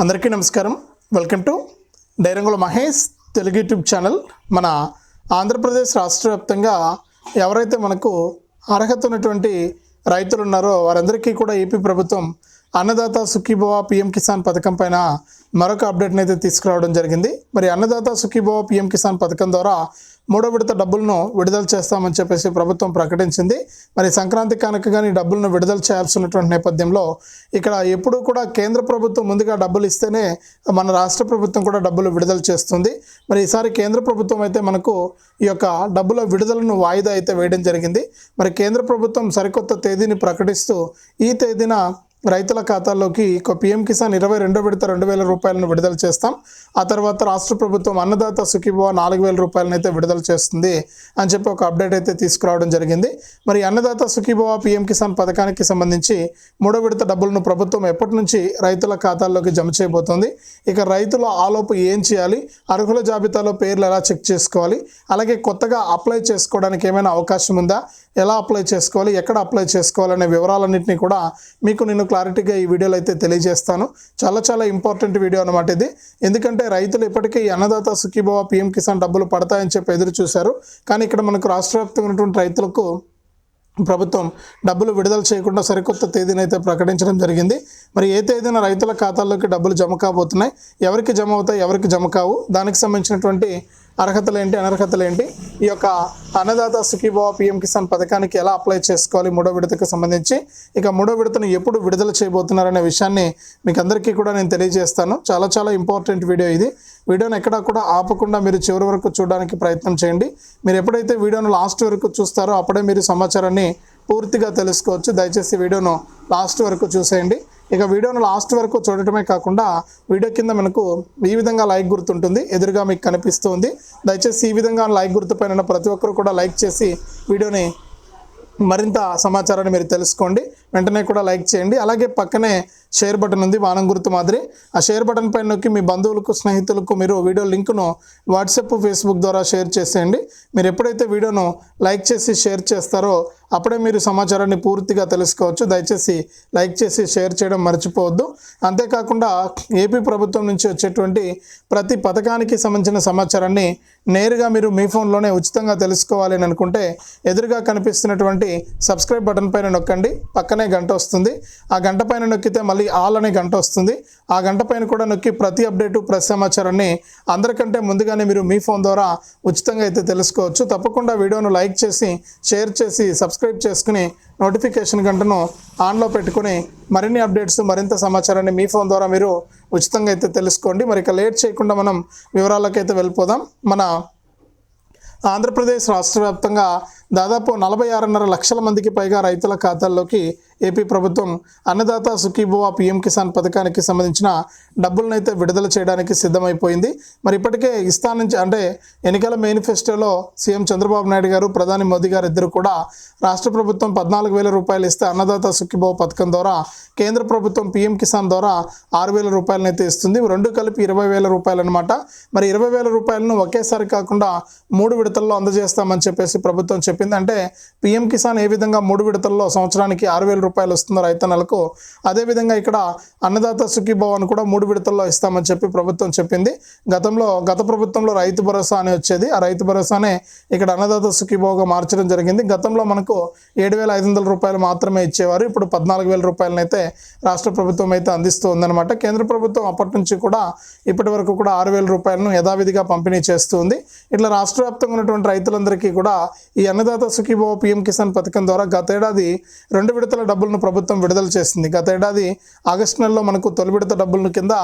అందరికీ నమస్కారం. Welcome to Dairangula Mahesh Telugu YouTube channel. మన ఆంధ్రప్రదేశ్ రాష్ట్ర వ్యాప్తంగా ఎవరైతే మనకు అర్హత ఉన్నటువంటి రైతులు ఉన్నారో వారందరికీ కూడా ఏపీ ప్రభుత్వం అన్నదాత సుఖీభవ పిఎం కిసాన్ పథకం పైన మరొక అప్డేట్ని అయితే తీసుకురావడం జరిగింది. మరి అన్నదాత సుఖీభవ పిఎం కిసాన్ పథకం ద్వారా మూడో విడత డబ్బులను విడుదల చేస్తామని చెప్పేసి ప్రభుత్వం ప్రకటించింది. మరి సంక్రాంతి కనుక కానీ డబ్బులను విడుదల చేయాల్సినటువంటి నేపథ్యంలో ఇక్కడ ఎప్పుడూ కూడా కేంద్ర ప్రభుత్వం ముందుగా డబ్బులు ఇస్తేనే మన రాష్ట్ర ప్రభుత్వం కూడా డబ్బులు విడుదల చేస్తుంది. మరి ఈసారి కేంద్ర ప్రభుత్వం అయితే మనకు ఈ యొక్క డబ్బుల విడుదలను వాయిదా అయితే వేయడం జరిగింది. మరి కేంద్ర ప్రభుత్వం సరికొత్త తేదీని ప్రకటిస్తూ ఈ తేదీన రైతుల ఖాతాల్లోకి ఒక పిఎం కిసాన్ ఇరవై రెండో విడత రెండు వేల రూపాయలను విడుదల చేస్తాం. ఆ తర్వాత రాష్ట్ర ప్రభుత్వం అన్నదాత సుఖీభవ నాలుగు వేల రూపాయలను అయితే విడుదల చేస్తుంది అని చెప్పి ఒక అప్డేట్ అయితే తీసుకురావడం జరిగింది. మరి అన్నదాత సుఖీభవ పిఎం కిసాన్ పథకానికి సంబంధించి మూడో విడత డబ్బులను ప్రభుత్వం ఎప్పటి నుంచి రైతుల ఖాతాల్లోకి జమ చేయబోతోంది? ఇక రైతుల ఆలోపు ఏం చేయాలి? అర్హుల జాబితాలో పేర్లు ఎలా చెక్ చేసుకోవాలి? అలాగే కొత్తగా అప్లై చేసుకోవడానికి ఏమైనా అవకాశం ఉందా? ఎలా అప్లై చేసుకోవాలి ఎక్కడ అప్లై చేసుకోవాలనే వివరాలన్నింటినీ కూడా మీకు నేను క్లారిటీగా ఈ వీడియోలో అయితే తెలియజేస్తాను. చాలా చాలా ఇంపార్టెంట్ వీడియో అనమాట ఇది. ఎందుకంటే రైతులు ఇప్పటికీ అన్నదాత సుఖీభవ పిఎం కిసాన్ డబ్బులు పడతాయని చెప్పి ఎదురు చూశారు. కానీ ఇక్కడ మనకు రాష్ట్ర వ్యాప్తంగా ఉన్నటువంటి రైతులకు ప్రభుత్వం డబ్బులు విడుదల చేయకుండా సరికొత్త తేదీని అయితే ప్రకటించడం జరిగింది. మరి ఏ తేదీన రైతుల ఖాతాల్లోకి డబ్బులు జమ కాబోతున్నాయి ఎవరికి జమ అవుతాయి ఎవరికి జమ కావు దానికి సంబంధించినటువంటి అర్హతలు ఏంటి అనర్హతలు ఏంటి ఈ యొక్క అన్నదాత సుఖీభావ పిఎం కిసాన్ పథకానికి ఎలా అప్లై చేసుకోవాలి మూడో విడతకు సంబంధించి ఇక మూడో విడతను ఎప్పుడు విడుదల చేయబోతున్నారనే విషయాన్ని మీకు అందరికీ కూడా నేను తెలియజేస్తాను. చాలా చాలా ఇంపార్టెంట్ వీడియో ఇది. వీడియోని ఎక్కడా కూడా ఆపకుండా మీరు చివరి వరకు చూడడానికి ప్రయత్నం చేయండి. మీరు ఎప్పుడైతే వీడియోను లాస్ట్ వరకు చూస్తారో అప్పుడే మీరు సమాచారాన్ని పూర్తిగా తెలుసుకోవచ్చు. దయచేసి వీడియోను లాస్ట్ వరకు చూసేయండి. ఇక వీడియోను లాస్ట్ వరకు చూడటమే కాకుండా వీడియో కింద మనకు ఈ విధంగా లైక్ గుర్తుంటుంది. ఎదురుగా మీకు కనిపిస్తుంది. దయచేసి ఈ విధంగా లైక్ గుర్తు పైన ప్రతి ఒక్కరు కూడా లైక్ చేసి వీడియోని మరింత సమాచారాన్ని మీరు తెలుసుకోండి. వెంటనే కూడా లైక్ చేయండి. అలాగే పక్కనే షేర్ బటన్ ఉంది వానం గుర్తు మాదిరి. ఆ షేర్ బటన్ పైన నొక్కి మీ బంధువులకు స్నేహితులకు మీరు వీడియో లింక్ను వాట్సాప్ ఫేస్బుక్ ద్వారా షేర్ చేసేయండి. మీరు ఎప్పుడైతే వీడియోను లైక్ చేసి షేర్ చేస్తారో అప్పుడే మీరు సమాచారాన్ని పూర్తిగా తెలుసుకోవచ్చు. దయచేసి లైక్ చేసి షేర్ చేయడం మర్చిపోవద్దు. అంతేకాకుండా ఏపీ ప్రభుత్వం నుంచి వచ్చేటువంటి ప్రతి పథకానికి సంబంధించిన సమాచారాన్ని నేరుగా మీరు మీ ఫోన్లోనే ఉచితంగా తెలుసుకోవాలి అని అనుకుంటే ఎదురుగా కనిపిస్తున్నటువంటి సబ్స్క్రైబ్ బటన్ పైన నొక్కండి. పక్కనే గంట వస్తుంది. ఆ గంట పైన నొక్కితే మళ్ళీ ఆల్ అనే గంట వస్తుంది. ఆ గంట పైన కూడా నొక్కి ప్రతి అప్డేటు ప్రతి సమాచారాన్ని అందరికంటే ముందుగానే మీరు మీ ఫోన్ ద్వారా ఉచితంగా అయితే తెలుసుకోవచ్చు. తప్పకుండా వీడియోను లైక్ చేసి షేర్ చేసి సబ్స్క్రైబ్ చేసుకుని నోటిఫికేషన్ గంటను ఆన్లో పెట్టుకుని మరిన్ని అప్డేట్స్ మరింత సమాచారాన్ని మీ ఫోన్ ద్వారా మీరు ఉచితంగా అయితే తెలుసుకోండి. మరి ఇక లేట్ చేయకుండా మనం వివరాలకైతే వెళ్ళిపోదాం. మన ఆంధ్రప్రదేశ్ రాష్ట్ర వ్యాప్తంగా దాదాపు నలభై ఆరున్నర లక్షల మందికి పైగా రైతుల ఖాతాల్లోకి ఏపీ ప్రభుత్వం అన్నదాత సుఖీభవ పీఎం కిసాన్ పథకానికి సంబంధించిన డబ్బులనైతే అయితే విడుదల చేయడానికి సిద్ధమైపోయింది. మరి ఇప్పటికే ఇస్తా నుంచి అంటే ఎన్నికల మేనిఫెస్టోలో సీఎం చంద్రబాబు నాయుడు గారు ప్రధాని మోదీ గారు ఇద్దరు కూడా రాష్ట్ర ప్రభుత్వం పద్నాలుగు వేల రూపాయలు ఇస్తే అన్నదాత సుఖీభవ పథకం ద్వారా కేంద్ర ప్రభుత్వం పిఎం కిసాన్ ద్వారా ఆరు వేల రూపాయలనైతే ఇస్తుంది. రెండు కలిపి ఇరవై వేల రూపాయలు అనమాట మరి ఇరవై వేల రూపాయలను ఒకేసారి కాకుండా మూడు విడతల్లో అందజేస్తామని చెప్పేసి ప్రభుత్వం చెప్పి అంటే పిఎం కిసాన్ ఏ విధంగా మూడు విడతల్లో సంవత్సరానికి ఆరు వేల రూపాయలు వస్తుందో రైతన్నలకు అదేవిధంగా ఇక్కడ అన్నదాత సుఖీభవన్ కూడా మూడు విడతల్లో ఇస్తామని చెప్పి ప్రభుత్వం చెప్పింది. గతంలో గత ప్రభుత్వంలో రైతు భరోసా అని వచ్చేది. ఆ రైతు భరోసానే ఇక్కడ అన్నదాత సుఖీభావగా మార్చడం జరిగింది. గతంలో మనకు ఏడు వేల ఐదు వందల రూపాయలు మాత్రమే ఇచ్చేవారు. ఇప్పుడు పద్నాలుగు వేల రూపాయలనైతే రాష్ట్ర ప్రభుత్వం అయితే అందిస్తూ ఉందన్నమాట. కేంద్ర ప్రభుత్వం అప్పటి నుంచి కూడా ఇప్పటి వరకు కూడా ఆరు వేల రూపాయలను యథావిధిగా పంపిణీ చేస్తుంది ఇట్లా రాష్ట్ర వ్యాప్తంగా ఉన్నటువంటి రైతులందరికీ కూడా ఈ అన్నదాత సుఖీభవ పిఎం కిసాన్ పథకం ద్వారా గతేడాది రెండు విడతల డబ్బులను ప్రభుత్వం విడుదల చేసింది. గత ఏడాది ఆగస్టు నెలలో మనకు తొలి విడత డబ్బులను కింద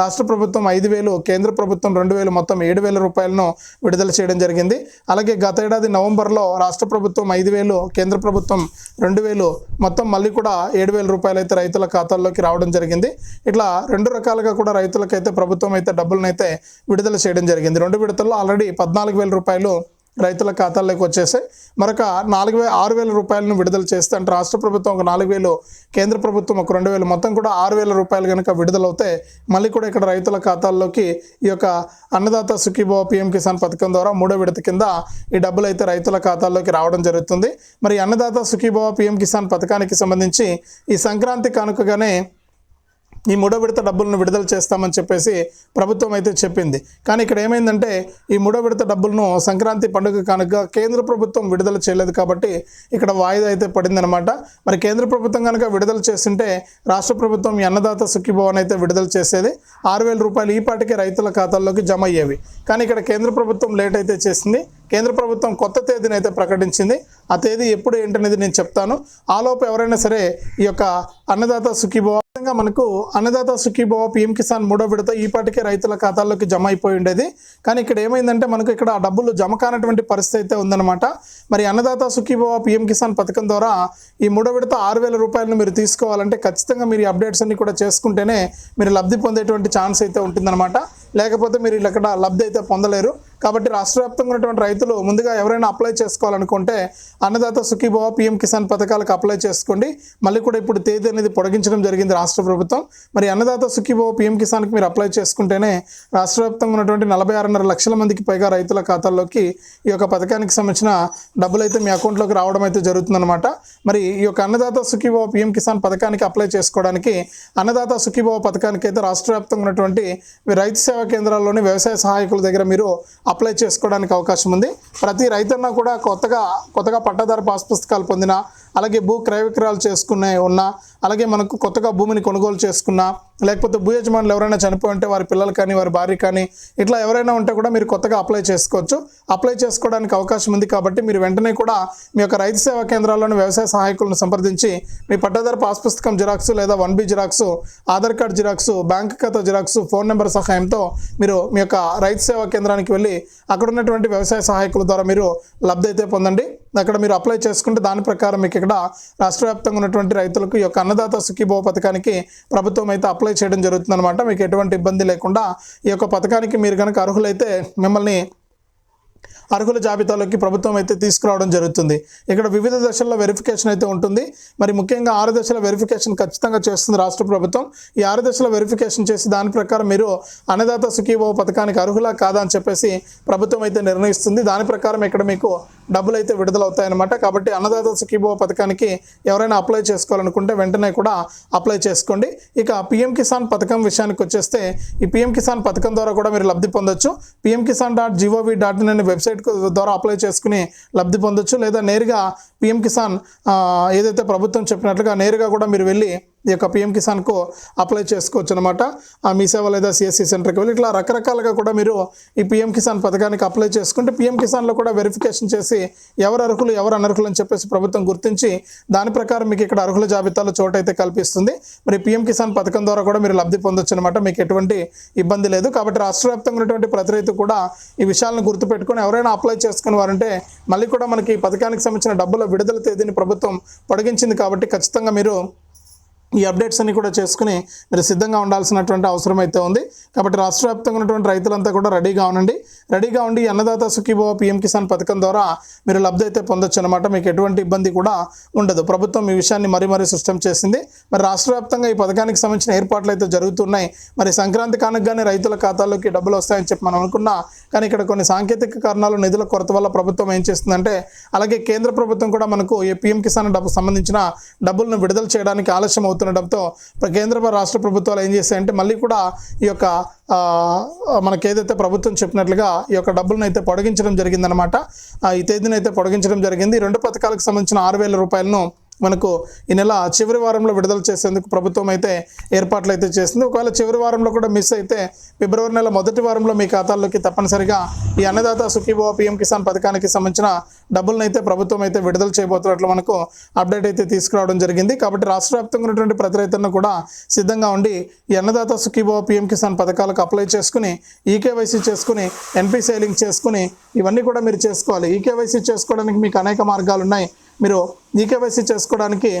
రాష్ట్ర ప్రభుత్వం ఐదు వేలు కేంద్ర ప్రభుత్వం రెండు వేలు మొత్తం ఏడు వేల రూపాయలను విడుదల చేయడం జరిగింది. అలాగే గత ఏడాది నవంబర్లో రాష్ట్ర ప్రభుత్వం ఐదు వేలు కేంద్ర ప్రభుత్వం రెండు వేలు మొత్తం మళ్ళీ కూడా ఏడు వేల రూపాయలు అయితే రైతుల ఖాతాల్లోకి రావడం జరిగింది. ఇట్లా రెండు రకాలుగా కూడా రైతులకైతే ప్రభుత్వం అయితే డబ్బులను అయితే విడుదల చేయడం జరిగింది. రెండు విడతల్లో ఆల్రెడీ పద్నాలుగు వేల రూపాయలు రైతుల ఖాతాల్లోకి వచ్చేసాయి. మరొక నాలుగు వేల ఆరు వేల రూపాయలను విడుదల చేస్తే అంటే రాష్ట్ర ప్రభుత్వం ఒక నాలుగు వేలు కేంద్ర ప్రభుత్వం ఒక రెండు వేలు మొత్తం కూడా ఆరు వేల రూపాయలు కనుక విడుదలవుతే మళ్ళీ కూడా ఇక్కడ రైతుల ఖాతాల్లోకి ఈ యొక్క అన్నదాత సుఖీభవ పిఎం కిసాన్ పథకం ద్వారా మూడో విడత కింద ఈ డబ్బులు అయితే రైతుల ఖాతాల్లోకి రావడం జరుగుతుంది. మరి అన్నదాత సుఖీభవ పిఎం కిసాన్ పథకానికి సంబంధించి ఈ సంక్రాంతి కానుకగానే ఈ మూడో విడత డబ్బులను విడుదల చేస్తామని చెప్పేసి ప్రభుత్వం అయితే చెప్పింది. కానీ ఇక్కడ ఏమైందంటే ఈ మూడో విడత డబ్బులను సంక్రాంతి పండుగ కనుక కేంద్ర ప్రభుత్వం విడుదల చేయలేదు కాబట్టి ఇక్కడ వాయిదా అయితే పడిందనమాట మరి కేంద్ర ప్రభుత్వం కనుక విడుదల చేస్తుంటే రాష్ట్ర ప్రభుత్వం ఈ అన్నదాత సుఖీభవన్ అయితే విడుదల చేసేది. ఆరు వేల రూపాయలు ఈ రైతుల ఖాతాల్లోకి జమ అయ్యేవి. కానీ ఇక్కడ కేంద్ర ప్రభుత్వం లేట్ అయితే చేసింది. కేంద్ర ప్రభుత్వం కొత్త తేదీని అయితే ప్రకటించింది. ఆ తేదీ ఎప్పుడు ఏంటనేది నేను చెప్తాను. ఆలోపు ఎవరైనా సరే ఈ యొక్క అన్నదాత సుఖీభవ విధంగా మనకు అన్నదాత సుఖీభవ పిఎం కిసాన్ మూడో విడత ఈ పాటికే రైతుల ఖాతాల్లోకి జమ అయిపోయి ఉండేది కానీ ఇక్కడ ఏమైందంటే మనకు ఇక్కడ ఆ డబ్బులు జమ కానటువంటి పరిస్థితి అయితే ఉందన్నమాట. మరి అన్నదాత సుఖీభవ పిఎం కిసాన్ పథకం ద్వారా ఈ మూడో విడత ఆరు వేల రూపాయలను మీరు తీసుకోవాలంటే ఖచ్చితంగా మీరు ఈ అప్డేట్స్ అన్ని కూడా చేసుకుంటేనే మీరు లబ్ధి పొందేటువంటి ఛాన్స్ అయితే ఉంటుందన్నమాట. లేకపోతే మీరు ఇక్కడ లబ్ధి అయితే పొందలేరు. కాబట్టి రాష్ట్ర వ్యాప్తంగా ఉన్నటువంటి రైతులు ముందుగా ఎవరైనా అప్లై చేసుకోవాలనుకుంటే అన్నదాత సుఖీభవ పిఎం కిసాన్ పథకాలకు అప్లై చేసుకోండి. మళ్ళీ కూడా ఇప్పుడు తేదీ అనేది పొడిగించడం జరిగింది రాష్ట్ర ప్రభుత్వం. మరి అన్నదాత సుఖీభవ పిఎం కిసాన్కి మీరు అప్లై చేసుకుంటేనే రాష్ట్ర వ్యాప్తంగా ఉన్నటువంటి నలభై ఆరున్నర లక్షల మందికి పైగా రైతుల ఖాతాల్లోకి ఈ యొక్క పథకానికి సంబంధించిన డబ్బులు అయితే మీ అకౌంట్లోకి రావడం అయితే జరుగుతుందన్నమాట. మరి ఈ యొక్క అన్నదాత సుఖీభవ పిఎం కిసాన్ పథకానికి అప్లై చేసుకోవడానికి అన్నదాత సుఖీభవ పథకానికి అయితే రాష్ట్ర వ్యాప్తంగా ఉన్నటువంటి మీ రైతు సేవా కేంద్రాల్లోని వ్యవసాయ సహాయకుల దగ్గర మీరు అప్లై చేసుకోవడానికి అవకాశం ఉంది. ప్రతి రైతన్న కూడా కొత్తగా కొత్తగా పట్టాదారు పాస్ పుస్తకాలు పొందిన అలాగే భూ క్రయ విక్రయాలు చేసుకునే ఉన్నా అలాగే మనకు కొత్తగా భూమిని కొనుగోలు చేసుకున్నా లేకపోతే భూ యజమానులు ఎవరైనా చనిపోయి ఉంటే వారి పిల్లలు కానీ వారి భార్య కానీ ఇట్లా ఎవరైనా ఉంటే కూడా మీరు కొత్తగా అప్లై చేసుకోవచ్చు. అప్లై చేసుకోవడానికి అవకాశం ఉంది కాబట్టి మీరు వెంటనే కూడా మీ యొక్క రైతు సేవా కేంద్రాల్లోని వ్యవసాయ సహాయకులను సంప్రదించి మీ పట్టాదారు పాస్ పుస్తకం జిరాక్స్ లేదా one B xerox Aadhaar card xerox bank ఖాతా జిరాక్స్ ఫోన్ నెంబర్ సహాయంతో మీరు మీ యొక్క రైతు సేవా కేంద్రానికి వెళ్ళి అక్కడ ఉన్నటువంటి వ్యవసాయ సహాయకుల ద్వారా మీరు లబ్ధి అయితే పొందండి. అక్కడ మీరు అప్లై చేసుకుంటే దాని ప్రకారం మీకు ఇక్కడ రాష్ట్ర వ్యాప్తంగా ఉన్నటువంటి రైతులకు ఈ యొక్క అన్నదాత సుఖీభవ పథకానికి ప్రభుత్వం అయితే అప్లై చేయడం జరుగుతుందన్నమాట. మీకు ఎటువంటి ఇబ్బంది లేకుండా ఈ యొక్క పథకానికి మీరు కనుక అర్హులైతే మిమ్మల్ని అర్హుల జాబితాలోకి ప్రభుత్వం అయితే తీసుకురావడం జరుగుతుంది. ఇక్కడ వివిధ దశల్లో వెరిఫికేషన్ అయితే ఉంటుంది. మరి ముఖ్యంగా ఆరు దశల వెరిఫికేషన్ ఖచ్చితంగా చేస్తుంది రాష్ట్ర ప్రభుత్వం. ఈ ఆరు దశల వెరిఫికేషన్ చేసి దాని ప్రకారం మీరు అన్నదాత సుఖీభవ పథకానికి అర్హులా కాదా అని చెప్పేసి ప్రభుత్వం అయితే నిర్ణయిస్తుంది. దాని ప్రకారం ఇక్కడ మీకు డబ్బులు అయితే విడుదలవుతాయన్నమాట. కాబట్టి అన్నదాత సుఖీభవ పథకానికి ఎవరైనా అప్లై చేసుకోవాలనుకుంటే వెంటనే కూడా అప్లై చేసుకోండి. ఇక పిఎం కిసాన్ పథకం విషయానికి వచ్చేస్తే ఈ పిఎం కిసాన్ పథకం ద్వారా కూడా మీరు లబ్ధి పొందొచ్చు. PM Kisan dot G O V dot in అనే వెబ్సైట్ ద్వారా అప్లై చేసుకుని లబ్ధి పొందొచ్చు. లేదా నేరుగా పిఎం కిసాన్ ఏదైతే ప్రభుత్వం చెప్పినట్లుగా నేరుగా కూడా మీరు వెళ్ళి ఈ యొక్క పిఎం కిసాన్కు అప్లై చేసుకోవచ్చు అనమాట మీ సేవ లేదా సిఎస్సి సెంటర్కి వెళ్ళి ఇట్లా రకరకాలుగా కూడా మీరు ఈ పిఎం కిసాన్ పథకానికి అప్లై చేసుకుంటే పిఎం కిసాన్లో కూడా వెరిఫికేషన్ చేసి ఎవరు అర్హులు ఎవరు అనర్హులు అని చెప్పేసి ప్రభుత్వం గుర్తించి దాని ప్రకారం మీకు ఇక్కడ అర్హుల జాబితాలో చోటైతే కల్పిస్తుంది. మరి పిఎం కిసాన్ పథకం ద్వారా కూడా మీరు లబ్ధి పొందొచ్చు అనమాట మీకు ఎటువంటి ఇబ్బంది లేదు. కాబట్టి రాష్ట్ర వ్యాప్తంగా ఉన్నటువంటి ప్రతి రైతు కూడా ఈ విషయాలను గుర్తుపెట్టుకొని ఎవరైనా అప్లై చేసుకుని వారంటే మళ్ళీ కూడా మనకి ఈ పథకానికి సంబంధించిన డబ్బులు విడుదల తేదీని ప్రభుత్వం పొడిగించింది కాబట్టి ఖచ్చితంగా మీరు ఈ అప్డేట్స్ అన్ని కూడా చేసుకుని మీరు సిద్ధంగా ఉండాల్సినటువంటి అవసరం అయితే ఉంది. కాబట్టి రాష్ట్ర వ్యాప్తంగా ఉన్నటువంటి రైతులంతా కూడా రెడీగా ఉండండి. రెడీగా ఉండి అన్నదాత సుఖీభవ పిఎం కిసాన్ పథకం ద్వారా మీరు లబ్ధి అయితే పొందొచ్చు అనమాట మీకు ఎటువంటి ఇబ్బంది కూడా ఉండదు. ప్రభుత్వం ఈ విషయాన్ని మరీ మరీ సృష్టం చేసింది. మరి రాష్ట్ర వ్యాప్తంగా ఈ పథకానికి సంబంధించిన ఏర్పాట్లు అయితే జరుగుతున్నాయి. మరి సంక్రాంతి కానుకగానే రైతుల ఖాతాల్లోకి డబ్బులు వస్తాయని చెప్పి మనం అనుకున్నా కానీ ఇక్కడ కొన్ని సాంకేతిక కారణాలు నిధుల కొరత వల్ల ప్రభుత్వం ఏం చేస్తుందంటే అలాగే కేంద్ర ప్రభుత్వం కూడా మనకు ఈ పిఎం కిసాన్ డబ్బు సంబంధించిన డబ్బులను విడుదల చేయడానికి ఆలస్యం అవుతుండటంతో ప్ర- కేంద్ర రాష్ట్ర ప్రభుత్వాలు ఏం చేస్తాయంటే మళ్ళీ కూడా ఈ యొక్క ఆ, మనకి ఏదైతే ప్రభుత్వం చెప్పినట్లుగా ఈ యొక్క డబ్బులను అయితే పొడిగించడం జరిగిందనమాట ఈ తేదీని అయితే పొడిగించడం జరిగింది. రెండు పథకాలకు సంబంధించిన ఆరు వేల రూపాయలను మనకు ఈ నెల చివరి వారంలో విడుదల చేసేందుకు ప్రభుత్వం అయితే ఏర్పాట్లు అయితే చేసింది. ఒకవేళ చివరి వారంలో కూడా మిస్ అయితే ఫిబ్రవరి నెల మొదటి వారంలో మీ ఖాతాల్లోకి తప్పనిసరిగా ఈ అన్నదాత సుఖీభవ పిఎం కిసాన్ పథకానికి సంబంధించిన డబ్బులను అయితే ప్రభుత్వం అయితే విడుదల చేయబోతున్నట్లు మనకు అప్డేట్ అయితే తీసుకురావడం జరిగింది. కాబట్టి రాష్ట్ర వ్యాప్తంగా ఉన్నటువంటి ప్రతి రైతులను కూడా సిద్ధంగా ఉండి అన్నదాత సుఖీభవ పిఎం కిసాన్ పథకాలకు అప్లై చేసుకుని ఈకేవైసీ చేసుకుని ఎన్పి సేలింగ్ చేసుకుని ఇవన్నీ కూడా మీరు చేసుకోవాలి. ఈకేవైసీ చేసుకోవడానికి మీకు అనేక మార్గాలు ఉన్నాయి. మీరు ఈకేవైసీ చేసుకోవడానికి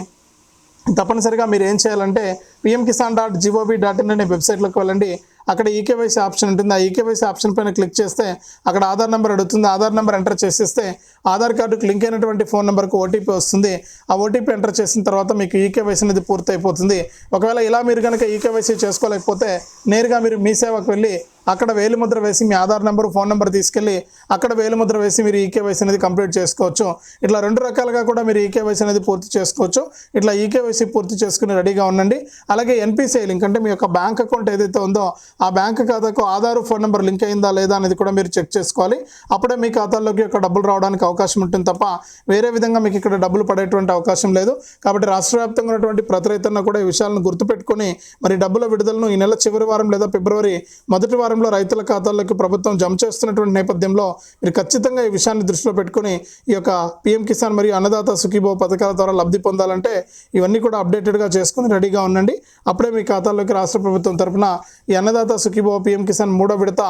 తప్పనిసరిగా మీరు ఏం చేయాలంటే PM Kisan dot G O V dot in అనే వెబ్సైట్లోకి వెళ్ళండి. అక్కడ ఈకేవైసీ ఆప్షన్ ఉంటుంది. ఆ ఈకేవైసీ ఆప్షన్ పైన క్లిక్ చేస్తే అక్కడ ఆధార్ నెంబర్ అడుగుతుంది. ఆధార్ నెంబర్ ఎంటర్ చేసేస్తే ఆధార్ కార్డుకు లింక్ అయినటువంటి ఫోన్ నెంబర్కు ఓటీపీ వస్తుంది. ఆ ఓటీపీ ఎంటర్ చేసిన తర్వాత మీకు ఈకేవైసీ అనేది పూర్తయిపోతుంది. ఒకవేళ ఇలా మీరు కనుక ఈకేవైసీ చేసుకోలేకపోతే నేరుగా మీరు మీ సేవకు వెళ్ళి అక్కడ వేలిముద్ర వేసి మీ ఆధార్ నెంబర్ ఫోన్ నెంబర్ తీసుకెళ్ళి అక్కడ వేలిముద్ర వేసి మీరు ఈకేవైసీ అనేది కంప్లీట్ చేసుకోవచ్చు. ఇట్లా రెండు రకాలుగా కూడా మీరు ఈకేవైసీ అనేది పూర్తి చేసుకోవచ్చు. ఇట్లా ఈకేవైసీ పూర్తి చేసుకుని రెడీగా ఉండండి. అలాగే ఎన్పిసిఐ లింక్ అంటే మీ యొక్క బ్యాంక్ అకౌంట్ ఏదైతే ఉందో ఆ బ్యాంక్ ఖాతాకు ఆధార్ ఫోన్ నెంబర్ లింక్ అయిందా లేదా అనేది కూడా మీరు చెక్ చేసుకోవాలి. అప్పుడే మీ ఖాతాల్లోకి యొక్క డబ్బులు రావడానికి అవకాశం ఉంటుంది తప్ప వేరే విధంగా మీకు ఇక్కడ డబ్బులు పడేటువంటి అవకాశం లేదు. కాబట్టి రాష్ట్ర వ్యాప్తంగా ఉన్నటువంటి ప్రతి రైతన్న కూడా ఈ విషయాలను గుర్తుపెట్టుకొని మరి డబ్బుల విడుదలను ఈ నెల చివరి వారం లేదా ఫిబ్రవరి మొదటి వారంలో రైతుల ఖాతాల్లోకి ప్రభుత్వం జమ చేస్తున్నటువంటి నేపథ్యంలో మీరు ఖచ్చితంగా ఈ విషయాన్ని దృష్టిలో పెట్టుకొని ఈ యొక్క పిఎం కిసాన్ మరియు అన్నదాత సుఖీభో పథకాల ద్వారా లబ్ధి పొందాలంటే ఇవన్నీ కూడా అప్డేటెడ్గా చేసుకుని రెడీగా ఉండండి. అప్పుడే మీ ఖాతాల్లోకి రాష్ట్ర ప్రభుత్వం తరపున ఈ అన్నదాత సుఖీభో పిఎం కిసాన్ మూడో విడత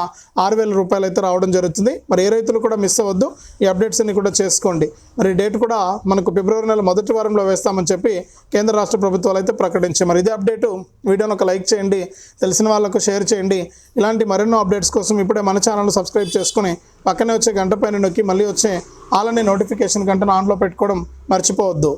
ఆరు వేల రూపాయలు అయితే రావడం జరుగుతుంది. మరి ఏ రైతులు కూడా మిస్ అవ్వద్దు. ఈ అప్డేట్స్ అన్ని కూడా చేసుకోండి. మరి డేట్ కూడా మనకు ఫిబ్రవరి నెల మొదటి వారంలో వేస్తామని చెప్పి కేంద్ర రాష్ట్ర ప్రభుత్వాలు అయితే ప్రకటించాయి. మరి ఇదే అప్డేటు వీడియోని ఒక లైక్ చేయండి. తెలిసిన వాళ్ళకు షేర్ చేయండి. ఇలాంటి మరెన్నో అప్డేట్స్ కోసం ఇప్పుడే మన ఛానల్ సబ్స్క్రైబ్ చేసుకుని పక్కనే వచ్చే గంట పైన నొక్కి మళ్ళీ వచ్చే ఆలని నోటిఫికేషన్ గంటను ఆన్లో పెట్టుకోవడం మర్చిపోవద్దు.